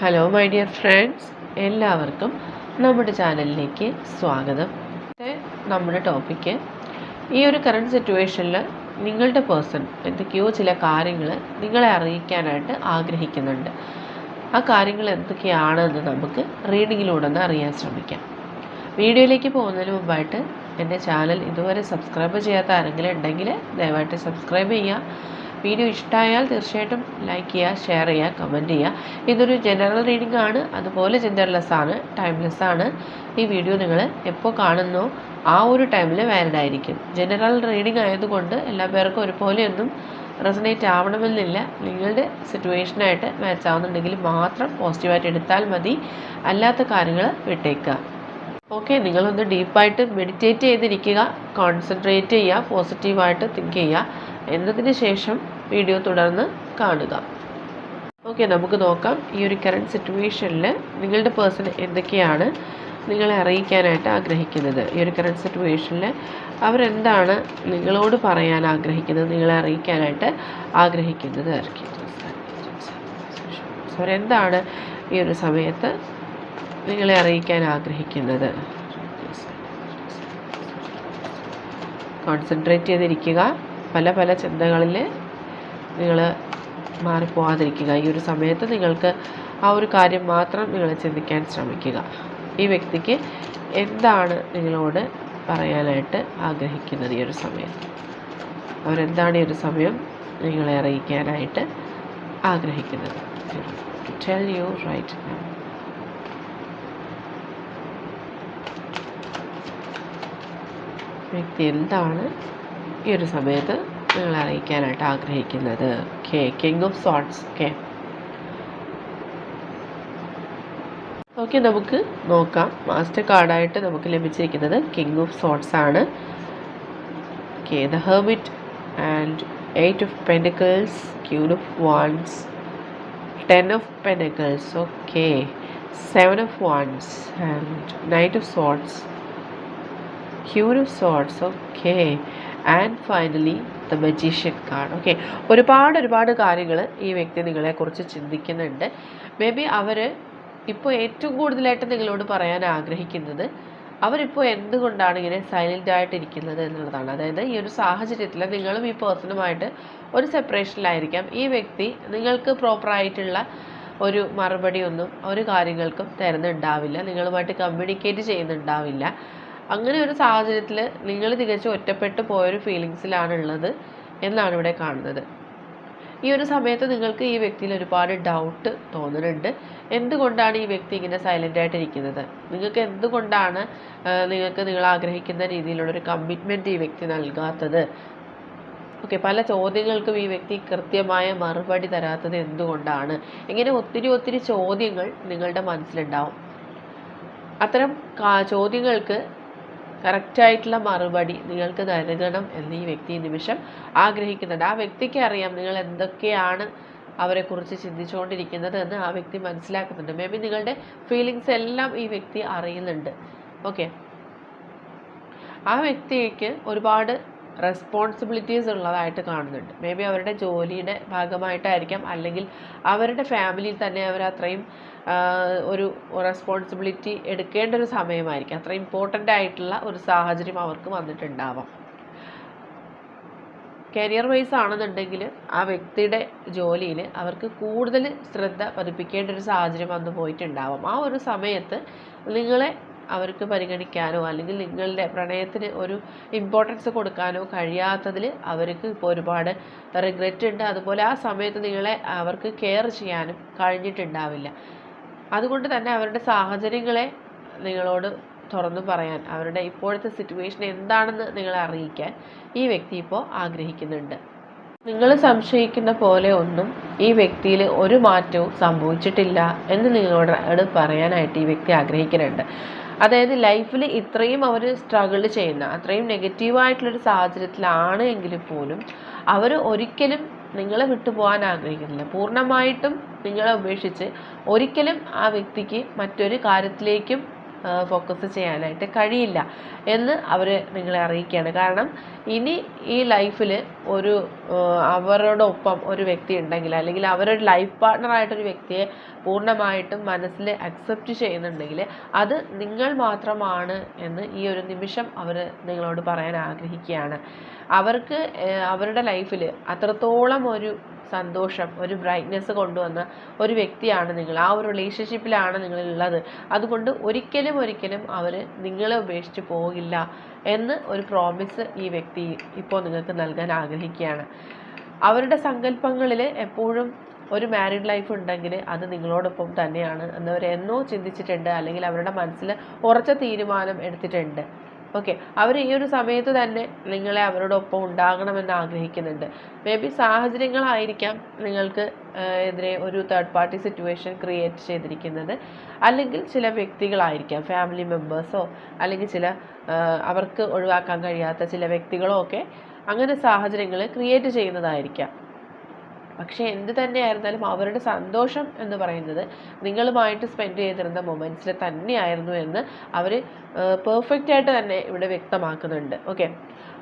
Hello my dear friends എല്ലാവർക്കും നമ്മുടെ ചാനലിലേക്ക് സ്വാഗതം. നമ്മുടെ ടോപ്പിക്ക് ഈ ഒരു കറണ്ട് സിറ്റുവേഷനിൽ നിങ്ങളുടെ പേഴ്സൺ എന്തൊക്കെയോ ചില കാര്യങ്ങൾ നിങ്ങളെ അറിയിക്കാനായിട്ട് ആഗ്രഹിക്കുന്നുണ്ട്. ആ കാര്യങ്ങൾ എന്തൊക്കെയാണെന്ന് നമുക്ക് റീഡിങ്ങിലൂടെ ഒന്ന് അറിയാൻ ശ്രമിക്കാം. വീഡിയോയിലേക്ക് പോകുന്നതിന് മുമ്പായിട്ട് എന്റെ ചാനൽ ഇതുവരെ സബ്സ്ക്രൈബ് ചെയ്യാത്ത ആരെങ്കിലും ഉണ്ടെങ്കിൽ ദയവായിട്ട് സബ്സ്ക്രൈബ് ചെയ്യുക. വീഡിയോ ഇഷ്ടമായാൽ തീർച്ചയായിട്ടും ലൈക്ക് ചെയ്യുക ഷെയർ ചെയ്യുക കമന്റ് ചെയ്യുക. ഇതൊരു ജനറൽ റീഡിംഗ് ആണ്. അതുപോലെ ജെൻഡർലെസ് ആണ് ടൈംലെസ് ആണ്. ഈ വീഡിയോ നിങ്ങൾ എപ്പോൾ കാണുന്നോ ആ ഒരു ടൈമിൽ വാലിഡ് ആയിരിക്കും. ജനറൽ റീഡിംഗ് ആയതുകൊണ്ട് എല്ലാ പേർക്കും ഒരുപോലെയൊന്നും റെസനേറ്റ് ആവണമെന്നില്ല. നിങ്ങളുടെ സിറ്റുവേഷനായിട്ട് മാച്ച് ആവുന്നുണ്ടെങ്കിൽ മാത്രം പോസിറ്റീവായിട്ട് എടുത്താൽ മതി. അല്ലാത്ത കാര്യങ്ങൾ വിട്ടേക്കുക. ഓക്കെ നിങ്ങളൊന്ന് ഡീപ്പായിട്ട് മെഡിറ്റേറ്റ് ചെയ്തിരിക്കുക. കോൺസെൻട്രേറ്റ് ചെയ്യുക. പോസിറ്റീവായിട്ട് തിങ്ക് ചെയ്യുക. എന്നതിന് ശേഷം വീഡിയോ തുടർന്ന് കാണുക. ഓക്കെ നമുക്ക് നോക്കാം. ഈ ഒരു കറണ്ട് സിറ്റുവേഷനിൽ നിങ്ങളുടെ പേഴ്സൺ എന്തൊക്കെയാണ് നിങ്ങളെ അറിയിക്കാനായിട്ട് ആഗ്രഹിക്കുന്നത്? ഈ ഒരു കറണ്ട് സിറ്റുവേഷനിൽ അവരെന്താണ് നിങ്ങളോട് പറയാൻ ആഗ്രഹിക്കുന്നത്? നിങ്ങളെ അറിയിക്കാനായിട്ട് ആഗ്രഹിക്കുന്നത് അവരെന്താണ് ഈ ഒരു സമയത്ത് നിങ്ങളെ അറിയിക്കാൻ ആഗ്രഹിക്കുന്നത്? കോൺസെൻട്രേറ്റ് ചെയ്തിരിക്കുക. പല പല ചിന്തകളിൽ നിങ്ങൾ മാറിപ്പോവാതിരിക്കുക. ഈ ഒരു സമയത്ത് നിങ്ങൾക്ക് ആ ഒരു കാര്യം മാത്രം നിങ്ങൾ ചിന്തിക്കാൻ ശ്രമിക്കുക. ഈ വ്യക്തിക്ക് എന്താണ് നിങ്ങളോട് പറയാനായിട്ട് ആഗ്രഹിക്കുന്നത് ഈ ഒരു സമയത്ത് അവരെന്താണ് ഈ ഒരു സമയം നിങ്ങളെ അറിയിക്കാനായിട്ട് ആഗ്രഹിക്കുന്നത്? ടെൽ യു റൈറ്റ് വ്യക്തി എന്താണ് ഈ ഒരു സമയത്ത് നിങ്ങളെ അറിയിക്കാനായിട്ട് ആഗ്രഹിക്കുന്നത്. Okay king of swords okay okay നമുക്ക് നോക്കാം. മാസ്റ്റർ കാർഡായിട്ട് നമുക്ക് ലഭിച്ചിരിക്കുന്നത് കിങ് ഓഫ് സോട്ട്സ് ആണ്. Okay the hermit and eight of pentacles queen of wands ten of pentacles okay seven of wands and knight of swords queen of swords okay and finally the magician card okay ഒരുപാട് ഒരുപാട് കാര്യങ്ങൾ ഈ വ്യക്തി നിങ്ങളെക്കുറിച്ച് ചിന്തിക്കുന്നുണ്ട്. May be അവർ ഇപ്പോൾ ഏറ്റവും കൂടുതലായിട്ട് നിങ്ങളോട് പറയാൻ ആഗ്രഹിക്കുന്നത് അവരിപ്പോൾ എന്തുകൊണ്ടാണ് ഇങ്ങനെ സൈലന്റ് ആയിട്ടിരിക്കുന്നത് എന്നുള്ളതാണ്. അതായത് ഈ ഒരു സാഹചര്യത്തിൽ നിങ്ങളും ഈ പേഴ്സണുമായിട്ട് ഒരു സെപ്പറേഷനിലായിരിക്കാം ഈ വ്യക്തി നിങ്ങൾക്ക് പ്രോപ്പറായിട്ടുള്ള ഒരു മറുപടി ഒന്നും ഒരു കാര്യങ്ങൾക്കും തരുന്നുണ്ടാവില്ല. നിങ്ങളുമായിട്ട് കമ്മ്യൂണിക്കേറ്റ് ചെയ്യുന്നുണ്ടാവില്ല. അങ്ങനെ ഒരു സാഹചര്യത്തിൽ നിങ്ങൾ തികച്ചും ഒറ്റപ്പെട്ടു പോയൊരു ഫീലിങ്സിലാണുള്ളത് എന്നാണ് ഇവിടെ കാണുന്നത്. ഈ ഒരു സമയത്ത് നിങ്ങൾക്ക് ഈ വ്യക്തിയിൽ ഒരുപാട് ഡൗട്ട് തോന്നുന്നുണ്ട് എന്തുകൊണ്ടാണ് ഈ വ്യക്തി ഇങ്ങനെ സൈലന്റ് ആയിട്ടിരിക്കുന്നത്? നിങ്ങൾക്ക് എന്തുകൊണ്ടാണ് നിങ്ങൾക്ക് നിങ്ങൾ ആഗ്രഹിക്കുന്ന രീതിയിലുള്ളൊരു കമ്മിറ്റ്മെന്റ് ഈ വ്യക്തി നൽകാത്തത്? ഓക്കെ പല ചോദ്യങ്ങൾക്കും ഈ വ്യക്തി കൃത്യമായ മറുപടി തരാത്തത് എന്തുകൊണ്ടാണ്? ഇങ്ങനെ ഒത്തിരി ഒത്തിരി ചോദ്യങ്ങൾ നിങ്ങളുടെ മനസ്സിലുണ്ടാവും. അത്തരം ചോദ്യങ്ങൾക്ക് കറക്റ്റായിട്ടുള്ള മറുപടി നിങ്ങൾക്ക് നൽകണം എന്ന് ഈ വ്യക്തി ഈ നിമിഷം ആഗ്രഹിക്കുന്നുണ്ട്. ആ വ്യക്തിക്ക് അറിയാം നിങ്ങൾ എന്തൊക്കെയാണ് അവരെക്കുറിച്ച് ചിന്തിച്ചുകൊണ്ടിരിക്കുന്നത് എന്ന് ആ വ്യക്തി മനസ്സിലാക്കുന്നുണ്ട്. മേ ബി നിങ്ങളുടെ ഫീലിങ്സ് എല്ലാം ഈ വ്യക്തി അറിയുന്നുണ്ട്. ഓക്കെ ആ വ്യക്തിക്ക് ഒരുപാട് റെസ്പോൺസിബിലിറ്റീസ് ഉള്ളതായിട്ട് കാണുന്നുണ്ട്. മേ ബി അവരുടെ ജോലിയുടെ ഭാഗമായിട്ടായിരിക്കാം. അല്ലെങ്കിൽ അവരുടെ ഫാമിലിയിൽ തന്നെ അവർ അത്രയും ഒരു റെസ്പോൺസിബിലിറ്റി എടുക്കേണ്ട ഒരു സമയമായിരിക്കും. അത്ര ഇമ്പോർട്ടന്റ് ആയിട്ടുള്ള ഒരു സാഹചര്യം അവർക്ക് വന്നിട്ടുണ്ടാവാം. കരിയർ വൈസ് ആണെന്നുണ്ടെങ്കിൽ ആ വ്യക്തിയുടെ ജോലിയിൽ അവർക്ക് കൂടുതൽ ശ്രദ്ധ പതിപ്പിക്കേണ്ട ഒരു സാഹചര്യം വന്നു പോയിട്ടുണ്ടാവാം. ആ ഒരു സമയത്ത് നിങ്ങളെ അവർക്ക് പരിഗണിക്കാനോ അല്ലെങ്കിൽ നിങ്ങളുടെ പ്രണയത്തിന് ഒരു ഇമ്പോർട്ടൻസ് കൊടുക്കാനോ കഴിയാത്തതിൽ അവർക്ക് ഇപ്പോൾ ഒരുപാട് റിഗ്രറ്റ് ഉണ്ട്. അതുപോലെ ആ സമയത്ത് നിങ്ങളെ അവർക്ക് കെയർ ചെയ്യാനും കഴിഞ്ഞിട്ടുണ്ടാവില്ല. അതുകൊണ്ട് തന്നെ അവരുടെ സാഹചര്യങ്ങളെ നിങ്ങളോട് തുറന്നു പറയാൻ അവരുടെ ഇപ്പോഴത്തെ സിറ്റുവേഷൻ എന്താണെന്ന് നിങ്ങളെ അറിയിക്കാൻ ഈ വ്യക്തി ഇപ്പോൾ ആഗ്രഹിക്കുന്നുണ്ട്. നിങ്ങൾ സംശയിക്കുന്ന പോലെ ഒന്നും ഈ വ്യക്തിയിൽ ഒരു മാറ്റവും സംഭവിച്ചിട്ടില്ല എന്ന് നിങ്ങളോട് പറയാനായിട്ട് ഈ വ്യക്തി ആഗ്രഹിക്കുന്നുണ്ട്. അതായത് ലൈഫിൽ ഇത്രയും അവർ സ്ട്രഗിൾ ചെയ്യുന്ന അത്രയും നെഗറ്റീവായിട്ടുള്ളൊരു സാഹചര്യത്തിലാണ് എങ്കിൽ പോലും അവർ ഒരിക്കലും നിങ്ങളെ വിട്ടുപോകാൻ ആഗ്രഹിക്കുന്നില്ല. പൂർണമായിട്ടും നിങ്ങളെ ഉപേക്ഷിച്ച് ഒരിക്കലും ആ വ്യക്തിക്ക് മറ്റൊരു കാര്യത്തിലേക്കും ഫോക്കസ് ചെയ്യാനായിട്ട് കഴിയില്ല എന്ന് അവർ നിങ്ങളെ അറിയിക്കുകയാണ്. കാരണം ഇനി ഈ ലൈഫിൽ ഒരു അവരോടൊപ്പം ഒരു വ്യക്തി ഉണ്ടെങ്കിൽ അല്ലെങ്കിൽ അവരൊരു ലൈഫ് പാർട്ട്ണറായിട്ടൊരു വ്യക്തിയെ പൂർണമായിട്ടും മനസ്സിൽ അക്സെപ്റ്റ് ചെയ്യുന്നുണ്ടെങ്കിൽ അത് നിങ്ങൾ മാത്രമാണ് എന്ന് ഈ ഒരു നിമിഷം അവർ നിങ്ങളോട് പറയാൻ ആഗ്രഹിക്കുകയാണ്. അവർക്ക് അവരുടെ ലൈഫിൽ അത്രത്തോളം ഒരു സന്തോഷം ഒരു ബ്രൈറ്റ്നെസ് കൊണ്ടുവന്ന ഒരു വ്യക്തിയാണ് നിങ്ങൾ. ആ ഒരു റിലേഷൻഷിപ്പിലാണ് നിങ്ങളുള്ളത് അതുകൊണ്ട് ഒരിക്കലും ഒരിക്കലും ഒരിക്കലും അവർ നിങ്ങളെ ഉപേക്ഷിച്ച് പോകില്ല എന്ന് ഒരു പ്രോമിസ് ഈ വ്യക്തി ഇപ്പോൾ നിങ്ങൾക്ക് നൽകാൻ ആഗ്രഹിക്കുകയാണ്. അവരുടെ സങ്കല്പങ്ങളിൽ എപ്പോഴും ഒരു മാരീഡ് ലൈഫ് ഉണ്ടെങ്കിൽ അത് നിങ്ങളോടൊപ്പം തന്നെയാണ് എന്നവർ എന്നോ ചിന്തിച്ചിട്ടുണ്ട് അല്ലെങ്കിൽ അവരുടെ മനസ്സിൽ ഉറച്ച തീരുമാനം എടുത്തിട്ടുണ്ട്. ഓക്കെ. അവർ ഈ ഒരു സമയത്ത് തന്നെ നിങ്ങളെ അവരോടൊപ്പം ഉണ്ടാകണമെന്ന് ആഗ്രഹിക്കുന്നുണ്ട്. മേ ബി സാഹചര്യങ്ങളായിരിക്കാം നിങ്ങൾക്ക് എതിരെ ഒരു തേർഡ് പാർട്ടി സിറ്റുവേഷൻ ക്രിയേറ്റ് ചെയ്തിരിക്കുന്നത്. അല്ലെങ്കിൽ ചില വ്യക്തികളായിരിക്കാം ഫാമിലി മെമ്പേഴ്സോ അല്ലെങ്കിൽ ചില അവർക്ക് ഒഴിവാക്കാൻ കഴിയാത്ത ചില വ്യക്തികളോ ഒക്കെ അങ്ങനെ സാഹചര്യങ്ങൾ ക്രിയേറ്റ് ചെയ്യുന്നതായിരിക്കാം. പക്ഷേ എന്ത് തന്നെയായിരുന്നാലും അവരുടെ സന്തോഷം എന്ന് പറയുന്നത് നിങ്ങളുമായിട്ട് സ്പെൻഡ് ചെയ്തിരുന്ന മൊമെന്റ്സിൽ തന്നെയായിരുന്നു എന്ന് അവർ പെർഫെക്റ്റ് ആയിട്ട് തന്നെ ഇവിടെ വ്യക്തമാക്കുന്നുണ്ട്. ഓക്കെ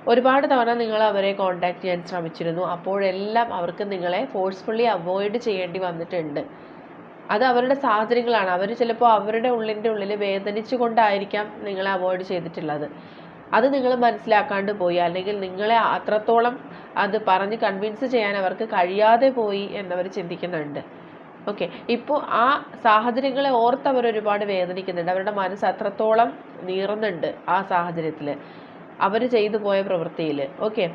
ഒരുപാട് തവണ നിങ്ങൾ അവരെ കോൺടാക്ട് ചെയ്യാൻ ശ്രമിച്ചിരുന്നു. അപ്പോഴെല്ലാം അവർക്ക് നിങ്ങളെ ഫോഴ്സ്ഫുള്ളി അവോയ്ഡ് ചെയ്യേണ്ടി വന്നിട്ടുണ്ട്. അത് അവരുടെ സാഹചര്യങ്ങളാണ്. അവർ ചിലപ്പോൾ അവരുടെ ഉള്ളിന്റെ ഉള്ളിൽ വേദനിച്ചു കൊണ്ടായിരിക്കാം നിങ്ങളെ അവോയ്ഡ് ചെയ്തിട്ടുള്ളത്. അത് നിങ്ങൾ മനസ്സിലാക്കാണ്ട് പോയി. അല്ലെങ്കിൽ നിങ്ങളെ അത്രത്തോളം അത് പറഞ്ഞ് കൺവിൻസ് ചെയ്യാൻ അവർക്ക് കഴിയാതെ പോയി എന്നവർ ചിന്തിക്കുന്നുണ്ട്. ഓക്കെ ഇപ്പോൾ ആ സാഹചര്യങ്ങളെ ഓർത്ത് അവർ ഒരുപാട് വേദനിക്കുന്നുണ്ട്. അവരുടെ മനസ്സ് അത്രത്തോളം നീറുന്നുണ്ട് ആ സാഹചര്യത്തിൽ അവർ ചെയ്തു പോയ പ്രവൃത്തിയിൽ ഓക്കെ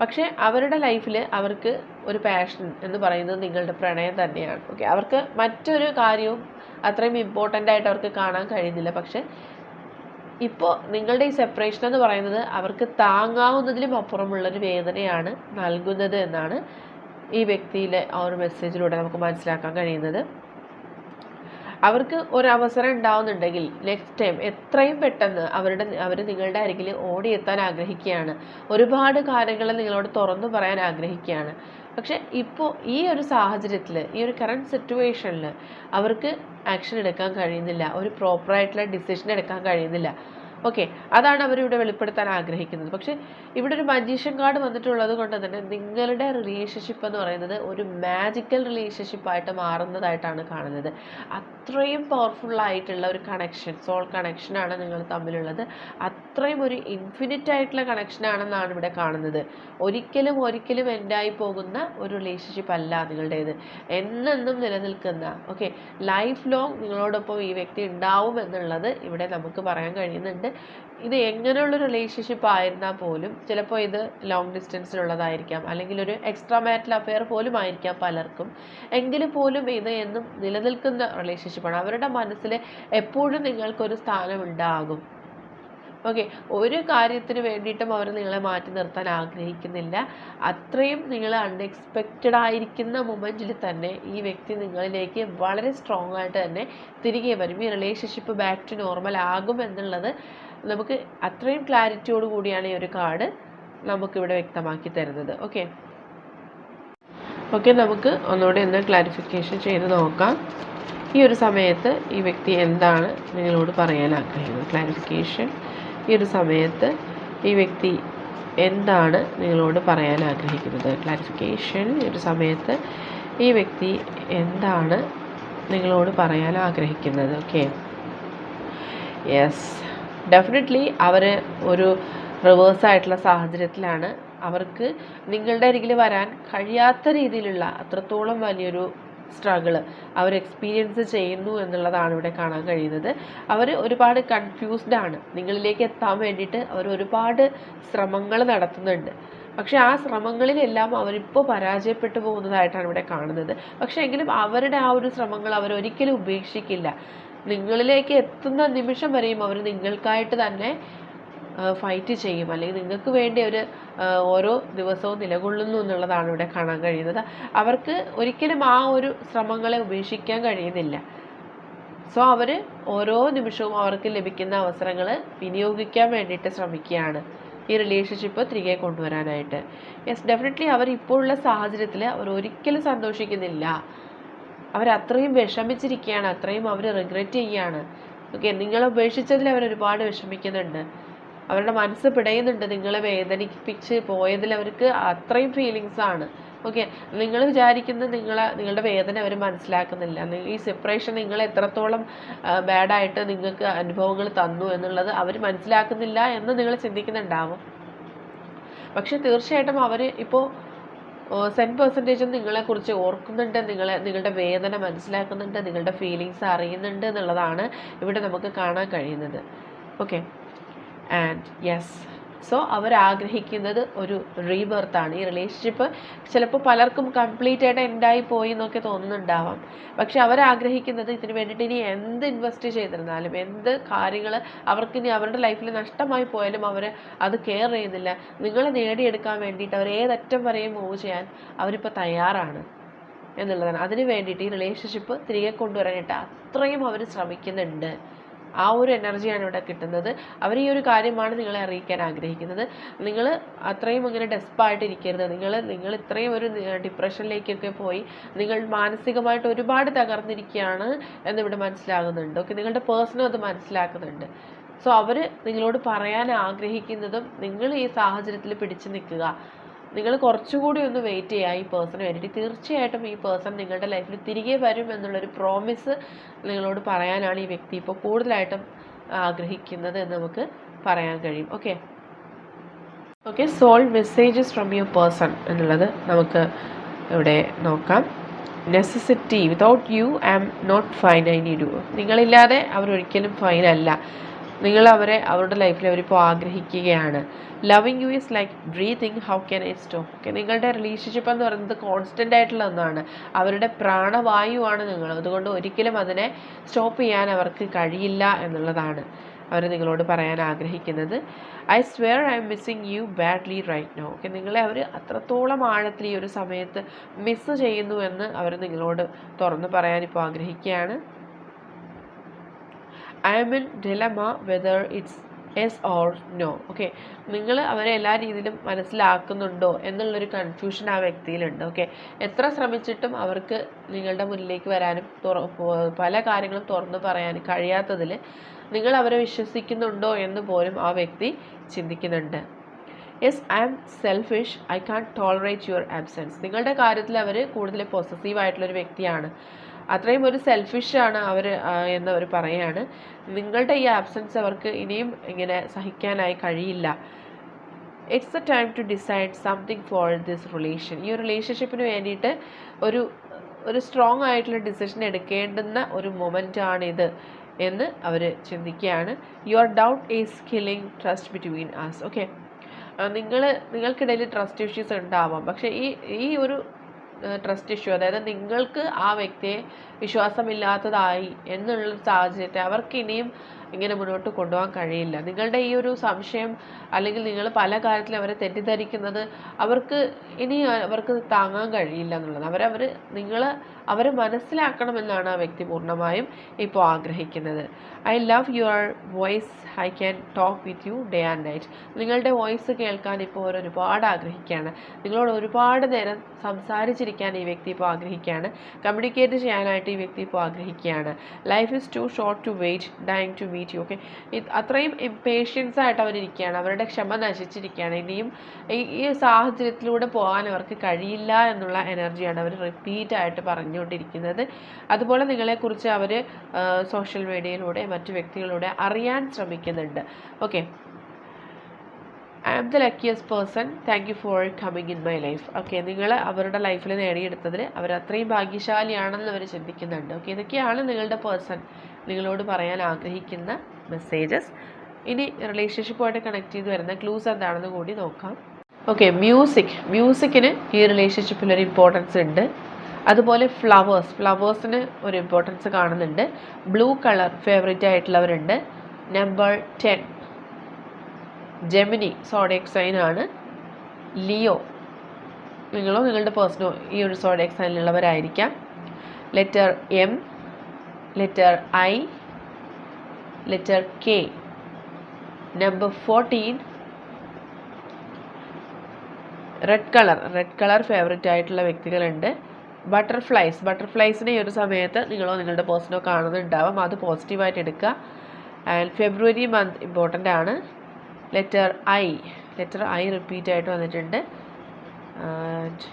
പക്ഷേ അവരുടെ ലൈഫിൽ അവർക്ക് ഒരു പാഷൻ എന്ന് പറയുന്നത് നിങ്ങളുടെ പ്രണയം തന്നെയാണ്. ഓക്കെ അവർക്ക് മറ്റൊരു കാര്യവും അത്രയും ഇമ്പോർട്ടന്റ് ആയിട്ട് അവർക്ക് കാണാൻ കഴിയുന്നില്ല. പക്ഷേ ഇപ്പോൾ നിങ്ങളുടെ ഈ സെപ്പറേഷൻ എന്ന് പറയുന്നത് അവർക്ക് താങ്ങാവുന്നതിലും അപ്പുറമുള്ളൊരു വേദനയാണ് നൽകുന്നത് എന്നാണ് ഈ വ്യക്തിയിലെ ആ ഒരു മെസ്സേജിലൂടെ നമുക്ക് മനസ്സിലാക്കാൻ കഴിയുന്നത്. അവർക്ക് ഒരു അവസരം ഉണ്ടാവുന്നുണ്ടെങ്കിൽ നെക്സ്റ്റ് ടൈം എത്രയും പെട്ടെന്ന് അവരുടെ അവർ നിങ്ങളുടെ അരികിൽ ഓടിയെത്താൻ ആഗ്രഹിക്കുകയാണ്. ഒരുപാട് കാര്യങ്ങൾ നിങ്ങളോട് തുറന്നു പറയാൻ ആഗ്രഹിക്കുകയാണ്. പക്ഷെ ഇപ്പോൾ ഈ ഒരു സാഹചര്യത്തിൽ ഈ ഒരു കറണ്ട് സിറ്റുവേഷനിൽ അവർക്ക് ആക്ഷൻ എടുക്കാൻ കഴിയുന്നില്ല. ഒരു പ്രോപ്പറായിട്ടുള്ള ഡിസിഷൻ എടുക്കാൻ കഴിയുന്നില്ല. ഓക്കെ അതാണ് അവരിവിടെ വെളിപ്പെടുത്താൻ ആഗ്രഹിക്കുന്നത്. പക്ഷേ ഇവിടെ ഒരു മജീഷ്യൻ കാർഡ് വന്നിട്ടുള്ളത് കൊണ്ട് തന്നെ നിങ്ങളുടെ റിലേഷൻഷിപ്പ് എന്ന് പറയുന്നത് ഒരു മാജിക്കൽ റിലേഷൻഷിപ്പായിട്ട് മാറുന്നതായിട്ടാണ് കാണുന്നത്. അത്രയും പവർഫുൾ ആയിട്ടുള്ള ഒരു കണക്ഷൻ സോൾ കണക്ഷനാണ് നിങ്ങൾ തമ്മിലുള്ളത്. അത്രയും ഒരു ഇൻഫിനിറ്റ് ആയിട്ടുള്ള കണക്ഷനാണെന്നാണ് ഇവിടെ കാണുന്നത്. ഒരിക്കലും ഒരിക്കലും എൻഡായി പോകുന്ന ഒരു റിലേഷൻഷിപ്പ് അല്ല നിങ്ങളുടേത്. എന്നെന്നും നിലനിൽക്കുന്ന ഓക്കെ ലൈഫ് ലോങ് നിങ്ങളോടൊപ്പം ഈ വ്യക്തി ഉണ്ടാവും എന്നുള്ളത് ഇവിടെ നമുക്ക് പറയാൻ കഴിയുന്നുണ്ട്. ഇത് എങ്ങനെയുള്ള റിലേഷൻഷിപ്പ് ആയിരുന്നാൽ പോലും ചിലപ്പോൾ ഇത് ലോങ് ഡിസ്റ്റൻസിലുള്ളതായിരിക്കാം അല്ലെങ്കിൽ ഒരു എക്സ്ട്രാ മാരിറ്റൽ അഫെയർ പോലും ആയിരിക്കാം പലർക്കും. എങ്കിൽ പോലും ഇത് എന്നും നിലനിൽക്കുന്ന റിലേഷൻഷിപ്പാണ് അവരുടെ മനസ്സിൽ എപ്പോഴും നിങ്ങൾക്കൊരു സ്ഥാനം ഉണ്ടാകും ഓക്കെ ഒരു കാര്യത്തിന് വേണ്ടിയിട്ടും അവർ നിങ്ങളെ മാറ്റി നിർത്താൻ ആഗ്രഹിക്കുന്നില്ല. അത്രയും നിങ്ങൾ അൺഎക്സ്പെക്റ്റഡ് ആയിരിക്കുന്ന മൊമെന്റിൽ തന്നെ ഈ വ്യക്തി നിങ്ങളിലേക്ക് വളരെ സ്ട്രോങ് ആയിട്ട് തന്നെ തിരികെ വരും. ഈ റിലേഷൻഷിപ്പ് ബാക്ക് ടു നോർമൽ ആകും എന്നുള്ളത് നമുക്ക് അത്രയും ക്ലാരിറ്റിയോട് കൂടിയാണ് ഈ ഒരു കാർഡ് നമുക്കിവിടെ വ്യക്തമാക്കി തരുന്നത്. ഓക്കെ ഓക്കെ നമുക്ക് ഒന്നുകൂടി ഒന്ന് ക്ലാരിഫിക്കേഷൻ ചെയ്ത് നോക്കാം. ഈ ഒരു സമയത്ത് ഈ വ്യക്തി എന്താണ് നിങ്ങളോട് പറയാൻ ആഗ്രഹിക്കുന്നത്? ക്ലാരിഫിക്കേഷൻ ഈ ഒരു സമയത്ത് ഈ വ്യക്തി എന്താണ് നിങ്ങളോട് പറയാൻ ആഗ്രഹിക്കുന്നത്? ക്ലാരിഫിക്കേഷൻ ഈ ഒരു സമയത്ത് ഈ വ്യക്തി എന്താണ് നിങ്ങളോട് പറയാൻ ആഗ്രഹിക്കുന്നത്? ഓക്കെ യെസ് ഡെഫിനറ്റ്ലി അവർ ഒരു റിവേഴ്സ് ആയിട്ടുള്ള സാഹചര്യത്തിലാണ്. അവർക്ക് നിങ്ങളുടെ അരികിൽ വരാൻ കഴിയാത്ത രീതിയിലുള്ള അത്രത്തോളം വലിയൊരു സ്ട്രഗിൾ അവർ എക്സ്പീരിയൻസ് ചെയ്യുന്നു എന്നുള്ളതാണ് ഇവിടെ കാണാൻ കഴിയുന്നത്. അവർ ഒരുപാട് കൺഫ്യൂസ്ഡ് ആണ്. നിങ്ങളിലേക്ക് എത്താൻ വേണ്ടിയിട്ട് അവർ ഒരുപാട് ശ്രമങ്ങൾ നടത്തുന്നുണ്ട്. പക്ഷേ ആ ശ്രമങ്ങളിലെല്ലാം അവരിപ്പോൾ പരാജയപ്പെട്ടു പോകുന്നതായിട്ടാണ് ഇവിടെ കാണുന്നത്. പക്ഷേ എങ്കിലും അവരുടെ ആ ഒരു ശ്രമങ്ങൾ അവരൊരിക്കലും ഉപേക്ഷിക്കില്ല. നിങ്ങളിലേക്ക് എത്തുന്ന നിമിഷം വരെയും അവർ നിങ്ങൾക്കായിട്ട് തന്നെ ഫൈറ്റ് ചെയ്യും. അല്ലെങ്കിൽ നിങ്ങൾക്ക് വേണ്ടി അവർ ഓരോ ദിവസവും നിലകൊള്ളുന്നു എന്നുള്ളതാണ് ഇവിടെ കാണാൻ കഴിയുന്നത്. അവർക്ക് ഒരിക്കലും ആ ഒരു ശ്രമങ്ങളെ ഉപേക്ഷിക്കാൻ കഴിയുന്നില്ല. സോ അവർ ഓരോ നിമിഷവും അവർക്ക് ലഭിക്കുന്ന അവസരങ്ങൾ വിനിയോഗിക്കാൻ വേണ്ടിയിട്ട് ശ്രമിക്കുകയാണ് ഈ റിലേഷൻഷിപ്പ് തിരികെ കൊണ്ടുവരാനായിട്ട്. യെസ് ഡെഫിനറ്റ്ലി അവർ ഇപ്പോഴുള്ള സാഹചര്യത്തിൽ അവർ ഒരിക്കലും സന്തോഷിക്കുന്നില്ല. അവർ അത്രയും വിഷമിച്ചിരിക്കുകയാണ്. അത്രയും അവർ റിഗ്രറ്റ് ചെയ്യുകയാണ്. ഓക്കെ നിങ്ങളെ ഉപേക്ഷിച്ചതിൽ അവർ ഒരുപാട് വിഷമിക്കുന്നുണ്ട്. അവരുടെ മനസ്സ് പിടയുന്നുണ്ട്. നിങ്ങളെ വേദനിപ്പിച്ച് പോയതിൽ അവർക്ക് അത്രയും ആണ്. ഓക്കെ നിങ്ങൾ വിചാരിക്കുന്ന നിങ്ങളെ നിങ്ങളുടെ വേദന അവർ മനസ്സിലാക്കുന്നില്ല. ഈ സെപ്പറേഷൻ നിങ്ങൾ എത്രത്തോളം ബാഡായിട്ട് നിങ്ങൾക്ക് അനുഭവങ്ങൾ തന്നു എന്നുള്ളത് അവർ മനസ്സിലാക്കുന്നില്ല എന്ന് നിങ്ങൾ ചിന്തിക്കുന്നുണ്ടാവും. പക്ഷെ തീർച്ചയായിട്ടും അവർ ഇപ്പോൾ സെൻ പെർസെന്റേജും നിങ്ങളെക്കുറിച്ച് ഓർക്കുന്നുണ്ട്. നിങ്ങളെ നിങ്ങളുടെ വേദന മനസ്സിലാക്കുന്നുണ്ട്. നിങ്ങളുടെ ഫീലിങ്സ് അറിയുന്നുണ്ട് എന്നുള്ളതാണ് ഇവിടെ നമുക്ക് കാണാൻ കഴിയുന്നത്. ഓക്കെ ആൻഡ് യെസ് സോ അവർ ആഗ്രഹിക്കുന്നത് ഒരു റീബർത്ത് ആണ്. ഈ റിലേഷൻഷിപ്പ് ചിലപ്പോൾ പലർക്കും കംപ്ലീറ്റ് ആയിട്ട് എൻഡായി പോയി എന്നൊക്കെ തോന്നുന്നുണ്ടാവാം. പക്ഷെ അവർ ആഗ്രഹിക്കുന്നത് ഇതിന് വേണ്ടിയിട്ട് ഇനി എന്ത് ഇൻവെസ്റ്റ് ചെയ്തിരുന്നാലും എന്ത് കാര്യങ്ങൾ അവർക്ക് ഇനി അവരുടെ ലൈഫിൽ നഷ്ടമായി പോയാലും അവർ അത് കെയർ ചെയ്യുന്നില്ല. നിങ്ങളെ നേടിയെടുക്കാൻ വേണ്ടിയിട്ട് അവർ ഏതറ്റം വരെയും മൂവ് ചെയ്യാൻ അവരിപ്പോൾ തയ്യാറാണ് എന്നുള്ളതാണ്. അതിന് വേണ്ടിയിട്ട് ഈ റിലേഷൻഷിപ്പ് തിരികെ കൊണ്ടുവരാനായിട്ട് അത്രയും അവർ ശ്രമിക്കുന്നുണ്ട്. ആ ഒരു എനർജിയാണ് ഇവിടെ കിട്ടുന്നത്. അവർ ഈ ഒരു കാര്യമാണ് നിങ്ങളെ അറിയിക്കാൻ ആഗ്രഹിക്കുന്നത്. നിങ്ങൾ അത്രയും ഇങ്ങനെ ഡെസ്പായിട്ട് ഇരിക്കരുത് നിങ്ങൾ നിങ്ങൾ ഇത്രയും ഒരു ഡിപ്രഷനിലേക്കൊക്കെ പോയി നിങ്ങൾ മാനസികമായിട്ട് ഒരുപാട് തകർന്നിരിക്കുകയാണ് എന്നിവിടെ മനസ്സിലാകുന്നുണ്ട്. ഓക്കെ നിങ്ങളുടെ പേഴ്സണും അത് മനസ്സിലാക്കുന്നുണ്ട്. സോ അവർ നിങ്ങളോട് പറയാൻ ആഗ്രഹിക്കുന്നതും നിങ്ങൾ ഈ സാഹചര്യത്തിൽ പിടിച്ചു നിൽക്കുക. നിങ്ങൾ കുറച്ചുകൂടി ഒന്ന് വെയിറ്റ് ചെയ്യുക ഈ പേഴ്സണ് വേണ്ടിയിട്ട്. തീർച്ചയായിട്ടും ഈ പേഴ്സൺ നിങ്ങളുടെ ലൈഫിൽ തിരികെ വരും എന്നുള്ളൊരു പ്രോമിസ് നിങ്ങളോട് പറയാനാണ് ഈ വ്യക്തി ഇപ്പോൾ കൂടുതലായിട്ടും ആഗ്രഹിക്കുന്നത് എന്ന് നമുക്ക് പറയാൻ കഴിയും. Okay okay soul messages from your person എന്നുള്ളത് നമുക്ക് ഇവിടെ നോക്കാം. Necessity without you I am not fine I need you നിങ്ങളില്ലാതെ അവരൊരിക്കലും ഫൈനല്ല നിങ്ങൾ അവരെ അവരുടെ ലൈഫിൽ അവരിപ്പോൾ ആഗ്രഹിക്കുകയാണ്. Loving you is like breathing how can I stop okay നിങ്ങളുടെ റിലേഷൻഷിപ്പ് എന്ന് പറയുന്നത് കോൺസ്റ്റന്റ് ആയിട്ടുള്ള ഒന്നാണ്. അവരുടെ പ്രാണവായുവാണ് നിങ്ങൾ. അതുകൊണ്ട് ഒരിക്കലും അതിനെ സ്റ്റോപ്പ് ചെയ്യാൻ അവർക്ക് കഴിയില്ല എന്നുള്ളതാണ് അവർ നിങ്ങളോട് പറയാൻ ആഗ്രഹിക്കുന്നത്. I swear I am missing you badly right no okay നിങ്ങളെ അവർ അത്രത്തോളം ആഴത്തിൽ ഈ ഒരു സമയത്ത് മിസ്സ് ചെയ്യുന്നു എന്ന് അവർ നിങ്ങളോട് തുറന്നു പറയാൻ ഇപ്പോൾ ആഗ്രഹിക്കുകയാണ്. I am in dilemma whether it's yes or no. Okay? നിങ്ങൾ അവരെ എല്ലാ രീതിയിലും മനസ്സിലാക്കുന്നുണ്ടോ എന്നുള്ളൊരു കൺഫ്യൂഷൻ ആ വ്യക്തിയിലുണ്ട്. ഓക്കെ? എത്ര ശ്രമിച്ചിട്ടും അവർക്ക് നിങ്ങളുടെ മുന്നിലേക്ക് വരാനും പല കാര്യങ്ങളും തുറന്നു പറയാനും കഴിയാത്തതിൽ നിങ്ങൾ അവരെ വിശ്വസിക്കുന്നുണ്ടോ എന്ന് പോലും ആ വ്യക്തി ചിന്തിക്കുന്നുണ്ട്. Yes I am selfish. I can't tolerate your absence. നിങ്ങളുടെ കാര്യത്തിൽ അവർ കൂടുതൽ പോസസീവ് ആയിട്ടുള്ളൊരു വ്യക്തിയാണ്. അത്രയും ഒരു സെൽഫിഷാണ് അവർ എന്ന് അവർ പറയുകയാണ് നിങ്ങളുടെ ഈ ആബ്സെൻസ് അവർക്ക് ഇനിയും ഇങ്ങനെ സഹിക്കാനായി കഴിയില്ല. It's a time to decide something for this relation ഈ റിലേഷൻഷിപ്പിന് വേണ്ടിയിട്ട് ഒരു ഒരു സ്ട്രോങ് ആയിട്ടുള്ള ഡിസിഷൻ എടുക്കേണ്ടുന്ന ഒരു മൊമെന്റ് ആണിത് എന്ന് അവർ ചിന്തിക്കുകയാണ്. Your doubt is killing trust between us okay നിങ്ങൾ നിങ്ങൾക്കിടയിൽ ട്രസ്റ്റ് ഇഷ്യൂസ് ഉണ്ടാവാം. പക്ഷേ ഈ ഈ ഒരു ട്രസ്റ്റ് ഇഷ്യൂ അതായത് നിങ്ങൾക്ക് ആ വ്യക്തിയെ വിശ്വാസമില്ലാത്തതായി എന്നുള്ള സാഹചര്യത്തെ അവർക്ക് ഇനിയും ഇങ്ങനെ മുന്നോട്ട് കൊണ്ടുപോകാൻ കഴിയില്ല. നിങ്ങളുടെ ഈ ഒരു സംശയം അല്ലെങ്കിൽ നിങ്ങൾ പല കാര്യത്തിലും അവരെ തെറ്റിദ്ധരിക്കുന്നത് അവർക്ക് ഇനി അവർക്ക് താങ്ങാൻ കഴിയില്ല എന്നുള്ളത്. അവരവർ നിങ്ങൾ അവരെ മനസ്സിലാക്കണമെന്നാണ് ആ വ്യക്തി പൂർണമായും ഇപ്പോൾ ആഗ്രഹിക്കുന്നത്. I love your voice. I can talk with you day and night. നിങ്ങളുടെ വോയിസ് കേൾക്കാൻ ഇപ്പോൾ അവർ ഒരുപാട് ആഗ്രഹിക്കുകയാണ്. നിങ്ങളോട് ഒരുപാട് നേരം സംസാരിച്ചിരിക്കാൻ ഈ വ്യക്തി ഇപ്പോൾ ആഗ്രഹിക്കുകയാണ്. കമ്മ്യൂണിക്കേറ്റ് ചെയ്യാനായിട്ട് ഈ വ്യക്തി ഇപ്പോൾ ആഗ്രഹിക്കുകയാണ്. Life is too short to wait dying to meet you okay അത്രയും ഇമ്പേഷ്യൻസ് ആയിട്ട് അവരിയ്ക്കുകയാണ് അവരുടെ ക്ഷമ നശിച്ചിരിക്കുകയാണ്. ഇനിയും ഈ സാഹചര്യത്തിലൂടെ പോകാൻ അവർക്ക് കഴിയില്ല എന്നുള്ള എനർജിയാണ് അവർ റിപ്പീറ്റ് ആയിട്ട് പറഞ്ഞുകൊണ്ടിരിക്കുന്നത്. അതുപോലെ നിങ്ങളെക്കുറിച്ച് അവർ സോഷ്യൽ മീഡിയയിലൂടെ മറ്റു വ്യക്തികളിലൂടെ അറിയാൻ ശ്രമിക്കുന്നുണ്ട്. Okay? I am the luckiest person thank you for coming in my life okay? നിങ്ങൾ അവരുടെ ലൈഫിൽ നേടിയെടുത്തതിൽ അവർ അത്രയും ഭാഗ്യശാലിയാണെന്ന് അവർ ചിന്തിക്കുന്നുണ്ട്. ഓക്കെ? ഇതൊക്കെയാണ് നിങ്ങളുടെ പേഴ്സൺ നിങ്ങളോട് പറയാൻ ആഗ്രഹിക്കുന്ന മെസ്സേജസ് ഇനി റിലേഷൻഷിപ്പുമായിട്ട് കണക്ട് ചെയ്ത് വരുന്ന ക്ലൂസ് എന്താണെന്ന് കൂടി നോക്കാം. ഓക്കെ മ്യൂസിക് മ്യൂസിക്കിന് ഈ റിലേഷൻഷിപ്പിൽ ഒരു ഇമ്പോർട്ടൻസ് ഉണ്ട്. അതുപോലെ ഫ്ലവേഴ്സ് ഫ്ലവേഴ്സിന് ഒരു ഇമ്പോർട്ടൻസ് കാണുന്നുണ്ട്. ബ്ലൂ കളർ ഫേവറേറ്റ് ആയിട്ടുള്ളവരുണ്ട്. നമ്പർ ടെൻ ജെമിനി സോഡിയക് സൈനാണ് ലിയോ നിങ്ങളോ നിങ്ങളുടെ പേഴ്സണോ ഈ ഒരു zodiac സൈനിലുള്ളവരായിരിക്കാം letter M letter I letter K number fourteen red colour red colour favourite ആയിട്ടുള്ള വ്യക്തികളുണ്ട്. ബട്ടർഫ്ലൈസ് ബട്ടർഫ്ലൈസിനെ ഈ ഒരു സമയത്ത് നിങ്ങളോ നിങ്ങളുടെ പേഴ്സണോ കാണുന്നുണ്ടാവാം. അത് പോസിറ്റീവായിട്ട് എടുക്കുക. ആൻഡ് ഫെബ്രുവരി മന്ത് ഇമ്പോർട്ടന്റ് ആണ്. Letter I letter I repeat ആയിട്ട് വന്നിട്ടുണ്ട്. ആൻഡ്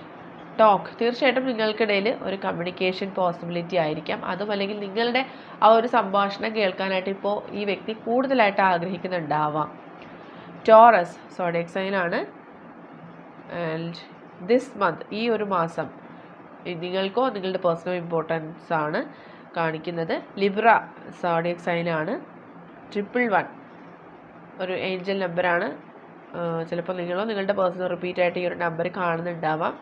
ടോക്ക് തീർച്ചയായിട്ടും നിങ്ങൾക്കിടയിൽ ഒരു കമ്മ്യൂണിക്കേഷൻ പോസിബിലിറ്റി ആയിരിക്കാം. അതും അല്ലെങ്കിൽ നിങ്ങളുടെ ആ ഒരു സംഭാഷണം കേൾക്കാനായിട്ട് ഇപ്പോൾ ഈ വ്യക്തി കൂടുതലായിട്ട് ആഗ്രഹിക്കുന്നുണ്ടാവാം. ടോറസ് സോഡിയക് സൈനാണ് ആൻഡ് ദിസ് മന്ത് ഈ ഒരു മാസം നിങ്ങൾക്കോ നിങ്ങളുടെ പേഴ്സണൽ ഇമ്പോർട്ടൻസ് ആണ് കാണിക്കുന്നത്. ലിബ്ര സോഡിയക് സൈനാണ് ട്രിപ്പിൾ വൺ ഒരു ഏഞ്ചൽ നമ്പറാണ് ചിലപ്പോൾ നിങ്ങളോ നിങ്ങളുടെ പേഴ്സണൽ റിപ്പീറ്റ് ആയിട്ട് ഈ ഒരു നമ്പർ കാണുന്നുണ്ടാവാം.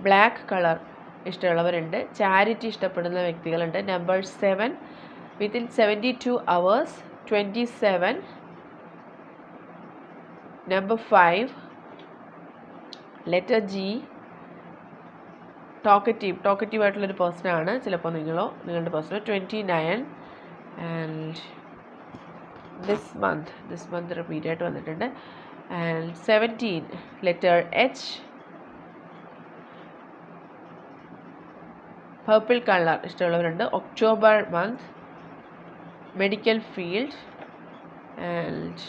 ബ്ലാക്ക് കളർ ഇഷ്ടമുള്ളവരുണ്ട്. ചാരിറ്റി ഇഷ്ടപ്പെടുന്ന വ്യക്തികളുണ്ട്. Number seven within seventy two hours twenty seven. Number five letter G talkative. Talkative ആയിട്ടുള്ളൊരു പേഴ്സണാണ് ചിലപ്പോൾ നിങ്ങളോ നിങ്ങളുടെ പേഴ്സണോ twenty nine. And this month this month repeat ആയിട്ട് വന്നിട്ടുണ്ട്. And seventeen letter H purple colour ഇഷ്ടമുള്ളവരുണ്ട്. October month medical field and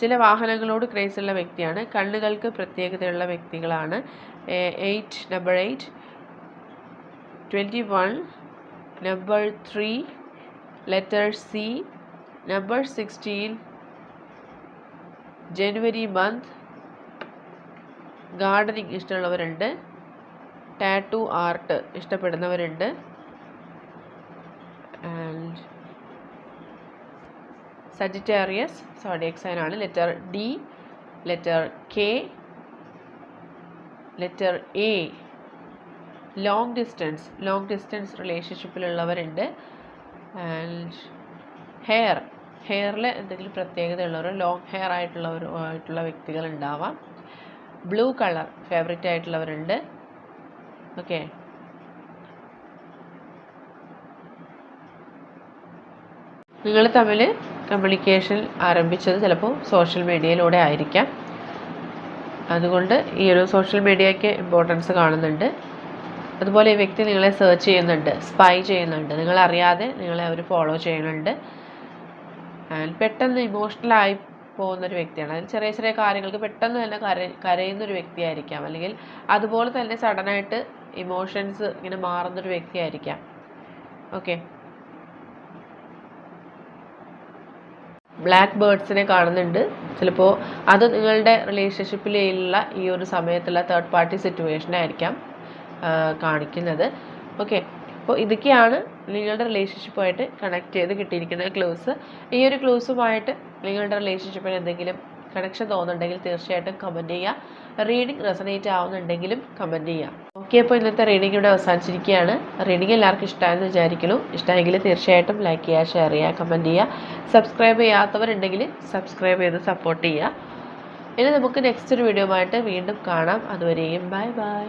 ചില വാഹനങ്ങളോട് craze ഉള്ള വ്യക്തിയാണ്. കണ്ണുകൾക്ക് പ്രത്യേകതയുള്ള വ്യക്തികളാണ്. Eight number eight twenty one number three letter C number sixteen January month gardening ഇഷ്ടമുള്ളവരുണ്ട്. Tattoo art ഇഷ്ടപ്പെടുന്നവരുണ്ട്. ആൻഡ് സജിറ്റേറിയസ് സോഡിയക് ആണ്. Letter D letter K letter A long distance long distance റിലേഷൻഷിപ്പിലുള്ളവരുണ്ട് and hair ഹെയറിൽ എന്തെങ്കിലും പ്രത്യേകത ഉള്ളവർ long hair ആയിട്ടുള്ളവർ ആയിട്ടുള്ള വ്യക്തികൾ ഉണ്ടാവാം. Blue colour favourite ആയിട്ടുള്ളവരുണ്ട്. ഓക്കെ. നിങ്ങൾ തമ്മിൽ കമ്മ്യൂണിക്കേഷൻ ആരംഭിച്ചത് ചിലപ്പോൾ സോഷ്യൽ മീഡിയയിലൂടെ ആയിരിക്കാം. അതുകൊണ്ട് ഈ ഒരു സോഷ്യൽ മീഡിയയ്ക്ക് ഇമ്പോർട്ടൻസ് കാണുന്നുണ്ട്. അതുപോലെ ഈ വ്യക്തി നിങ്ങളെ സെർച്ച് ചെയ്യുന്നുണ്ട് സ്പൈ ചെയ്യുന്നുണ്ട്. നിങ്ങളറിയാതെ നിങ്ങളെ അവർ ഫോളോ ചെയ്യുന്നുണ്ട്. ആൻഡ് പെട്ടെന്ന് ഇമോഷണലായി പോകുന്നൊരു വ്യക്തിയാണ്. അതിൽ ചെറിയ ചെറിയ കാര്യങ്ങൾക്ക് പെട്ടെന്ന് തന്നെ കര കരയുന്നൊരു വ്യക്തിയായിരിക്കാം. അല്ലെങ്കിൽ അതുപോലെ തന്നെ സഡനായിട്ട് ഇമോഷൻസ് ഇങ്ങനെ മാറുന്നൊരു വ്യക്തിയായിരിക്കാം. ഓക്കെ. ബ്ലാക്ക് ബേർഡ്സിനെ കാണുന്നുണ്ട്. ചിലപ്പോൾ അത് നിങ്ങളുടെ റിലേഷൻഷിപ്പിലുള്ള ഈ ഒരു സമയത്തുള്ള തേർഡ് പാർട്ടി സിറ്റുവേഷൻ ആയിരിക്കാം കാണിക്കുന്നത്. ഓക്കെ. അപ്പോൾ ഇതൊക്കെയാണ് നിങ്ങളുടെ റിലേഷൻഷിപ്പുമായിട്ട് കണക്ട് ചെയ്ത് കിട്ടിയിരിക്കുന്ന ക്ലൂസ് ഈ ഒരു ക്ലൂസുമായിട്ട് നിങ്ങളുടെ റിലേഷൻഷിപ്പിൽ എന്തെങ്കിലും കണക്ഷൻ തോന്നുന്നുണ്ടെങ്കിൽ തീർച്ചയായിട്ടും കമന്റ് ചെയ്യുക റീഡിംഗ് റെസനേറ്റ് ആവുന്നുണ്ടെങ്കിലും കമന്റ് ചെയ്യുക ഓക്കെ അപ്പോൾ ഇന്നത്തെ റീഡിംഗ് ഇവിടെ അവസാനിച്ചിരിക്കുകയാണ്. റീഡിംഗ് എല്ലാവർക്കും ഇഷ്ടമായെന്ന് വിചാരിക്കുന്നു. ഇഷ്ടമെങ്കിൽ തീർച്ചയായിട്ടും ലൈക്ക് ചെയ്യുക ഷെയർ ചെയ്യുക കമന്റ് ചെയ്യുക സബ്സ്ക്രൈബ് ചെയ്യാത്തവരുണ്ടെങ്കിൽ സബ്സ്ക്രൈബ് ചെയ്ത് സപ്പോർട്ട് ചെയ്യുക ഇനി നമുക്ക് നെക്സ്റ്റ് ഒരു വീഡിയോ വീണ്ടും കാണാം. അതുവരെയും ബൈ ബൈ